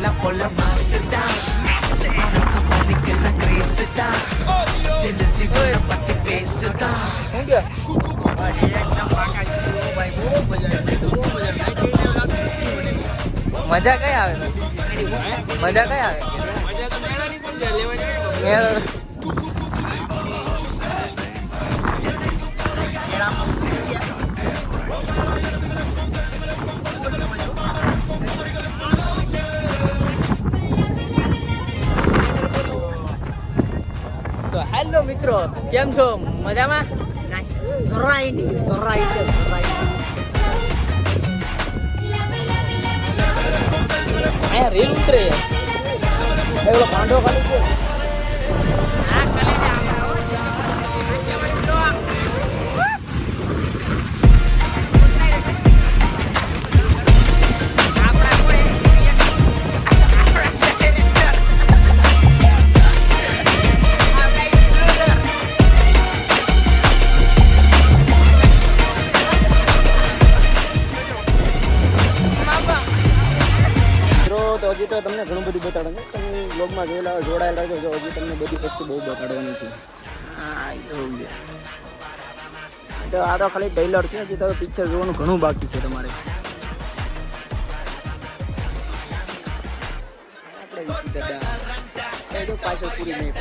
la bola más se da Ahora se pone que la crisis se da Y en el મિત્રો કેમ છો? મજામાં? જરાય નહીં જરાય. અહીંયા રેલ ઉતરે એવડો કાંડો ખાલી છે. તો હજી તો તમને ઘણું બધું બતાડવાનું છે. તમે બ્લોગમાં જોયેલા જોડાયેલા છો જો હજી તમને બધી વસ્તુ બહુ બતાડવાની છે. હા છે. તો આ તો ખાલી ટેલર છે હજી તો પિક્ચર જોવાનું ઘણું બાકી છે તમારે. આપણે પાછળ પૂરી નહીં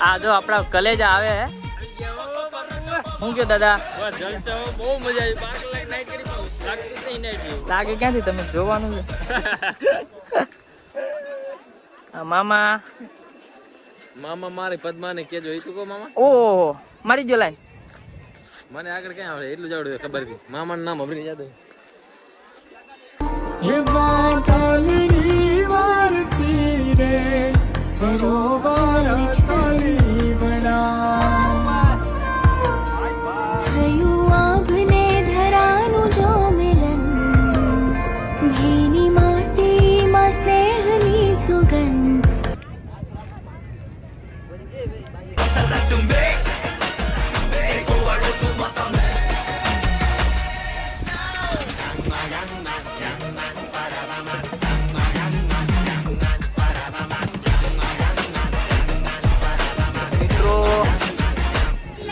આ જો આપણા કલેજા આવે હું. શું કયો દાદા? બહુ મજા આવી લાગે ક્યાંથી તમે જોવાનું છે? આ મામા. મામા મારે પદ્માને કેજો એ કો કહો મામા. ઓહો મારી જો લાઈન મને આગળ ક્યાં આવડે? એટલું જ આવડે ખબર કે મામાનું નામ અભરી યાદ હોય. એવા ઢલણી વારસી રે સરોવર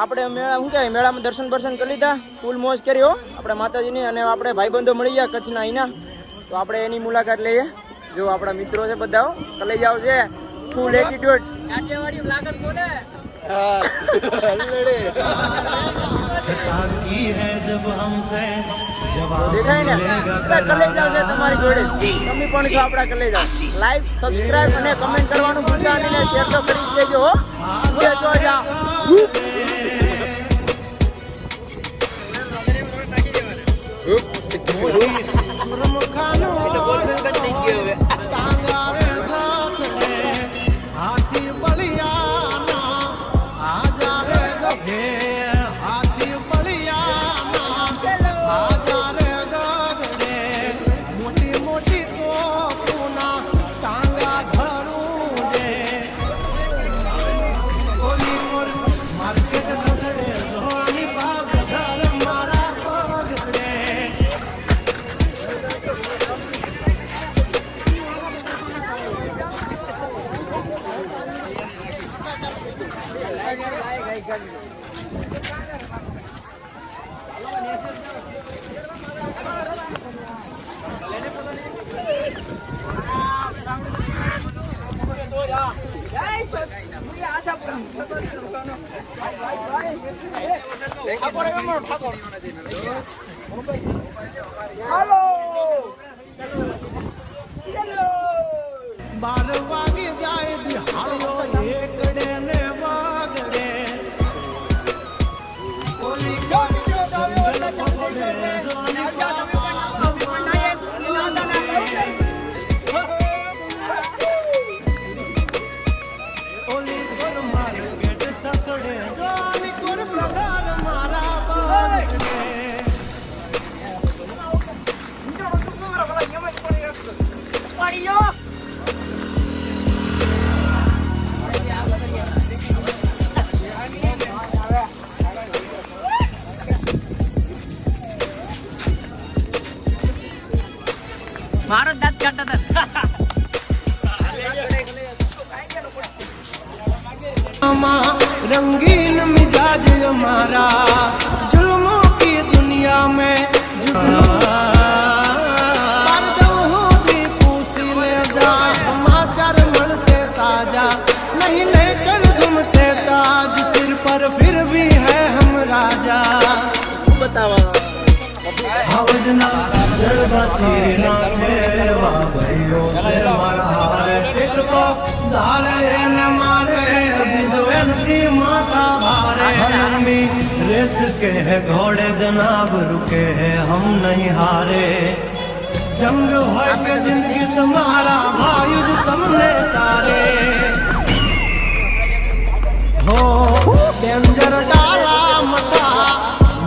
આપણે મેળા શું કહેવાય? મેળામાં દર્શન દર્શન કરી લીધા. ફૂલ મોજ કર્યો આપણે માતાજીની અને આપણે ભાઈબંધો મળી ગયા કચ્છના અહીંના. તો આપણે એની મુલાકાત લઈએ. જો આપણા મિત્રો છે બધા કલેજ આવશે ફૂલ એટીટ્યુડ દેખાય ને? બધા કલેજ તમારી જોડે. તમે પણ છો આપણા કલેજ. લાઈક સબસ્ક્રાઇબ અને કમેન્ટ કરવાનું ભૂલતા નહીં શેર તો કરી દેજો હો. જે જો જા હાથી ঠাকুর everybody off. रेस के घोड़े जनाब रुके हैं हम नहीं हारे जंग हो के ज़िंदगी तुम्हारा भायुज तुमने तारे हो डेंजर डाला मथा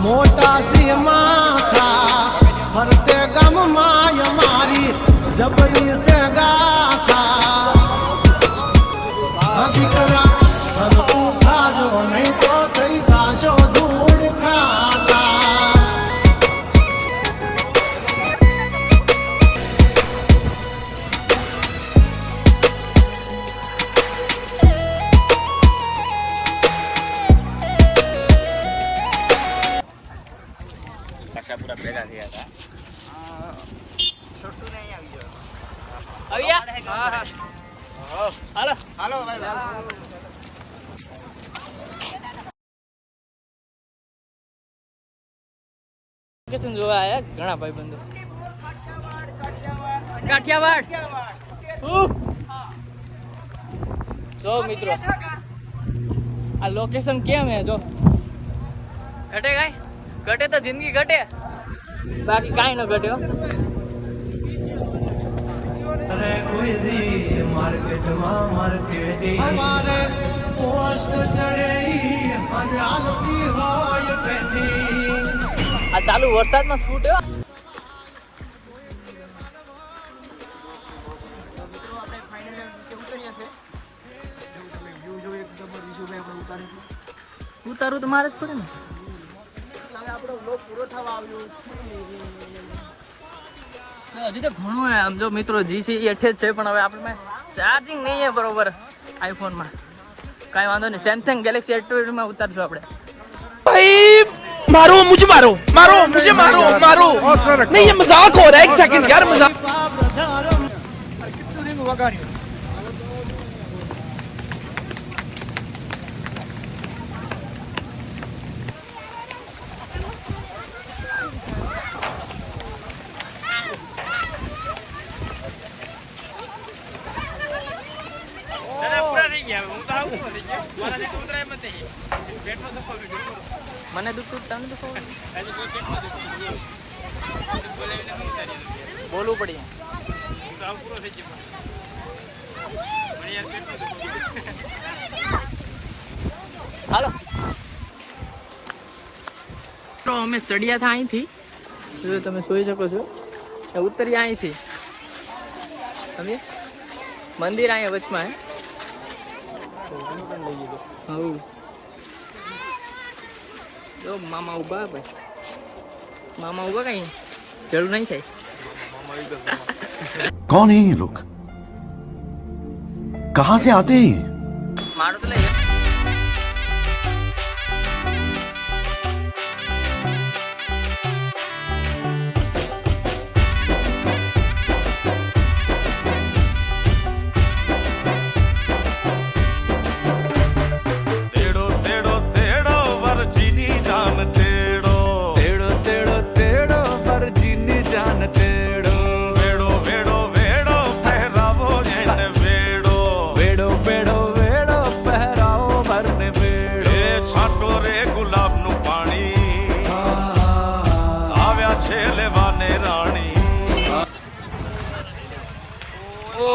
मोटा सी माथा ગમ માય મારી જબરી સે ગાથા. દીકરા તું ખાજો નહીં તો થઈ જાશો ધૂળ ખાતા. થયા હતા. ઘણા ભાઈ બંધો કાઠિયાવાડ જો મિત્રો આ લોકેશન કેમ હે જો? ઘટે કાઈ? ઘટે તો જિંદગી ઘટે. બાકી કાંઈ ન ઘટ્યો અરે કોઈ દી માર્કેટમાં માર્કેટિંગ. અમારે પોસ્ટ ચડે મજાલતી હોય પેન્ડિંગ આ ચાલુ વરસાદમાં શૂટ હો ઉતારવું તો મારે જ પડે ને. હજી તો ઘણું આમ જો મિત્રો જી છે એ જ છે પણ હવે આપણે ચાર્જિંગ નહીં છે બરોબર. આઈફોનમાં કાંઈ વાંધો નહીં. સેમસંગ ગેલેક્સી એટમાં ઉતારશું આપણે. ભાઈ મારો મુજે મારો. મારો મુજે મારો મારો. નહીં મજાક હો રહા એક સેકન્ડ યાર મજાક. કિતનું રિંગ વગાડ્યું? મને દુઃખ તમને દુઃખ બોલવું પડી. હાલો. તો અમે ચડિયા હતા અહીંથી. જો તમે જોઈ શકો છો. ઉતર્યા અહીંથી. સમજે મંદિર અહીંયા વચમાં હવું મામા ઊભા ભાઈ. મામા ઊભા કઈ? જરૂર નહીં થાય. કોણ હે લોગ કહાં સે આતે મારો તો લે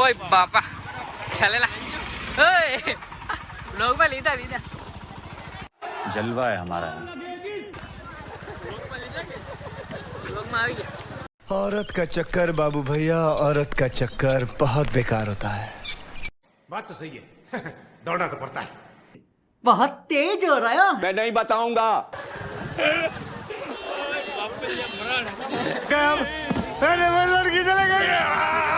ओए बापा খেলে না लोग पे लीदा लीदा जलवा है हमारा। लोग में आ गया औरत का चक्कर बाबू भैया औरत का चक्कर बहुत बेकार होता है। बात तो सही है। दौड़ना तो पड़ता है। बहुत तेज हो रहा है। मैं नहीं बताऊँगा। लड़की चले गई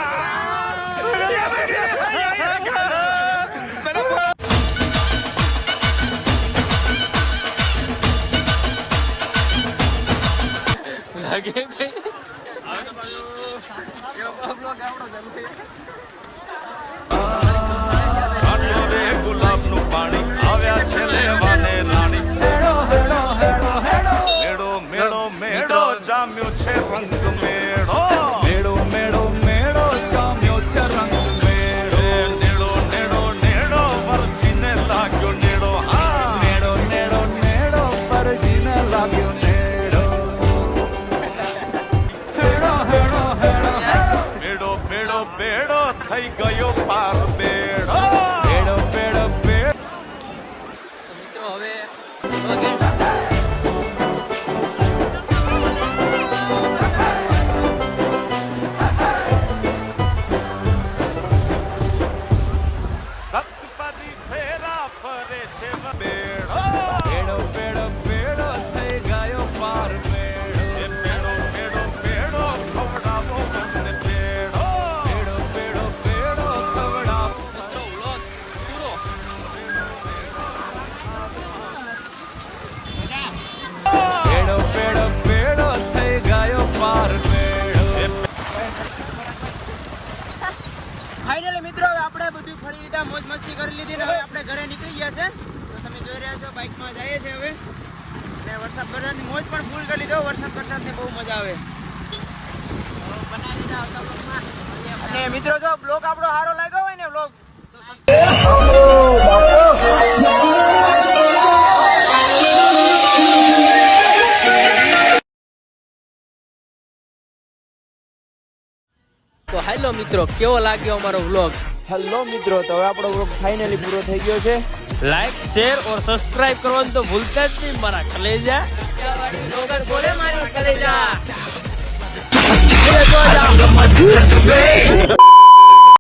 લાગે કઈ થઈ ગયો વરસાદની મોજ પણ ફૂલ કરી લીધો વરસાદ વરસાદને બહુ મજા આવે. અને મિત્રો, જો બ્લોગ આપણો સારો લાગ્યો હોય ને બ્લોગ તો હેલો મિત્રો, કેવો લાગ્યો અમારો વ્લોગ હેલો મિત્રો, તો હવે આપણો વ્લોગ ફાઇનલી પૂરો થઈ ગયો છે. લાઈક શેર और સબસ્ક્રાઇબ કરવાનું તો ભૂલતા જ નહીં. મારા કલેજા. બોલે કલેજા.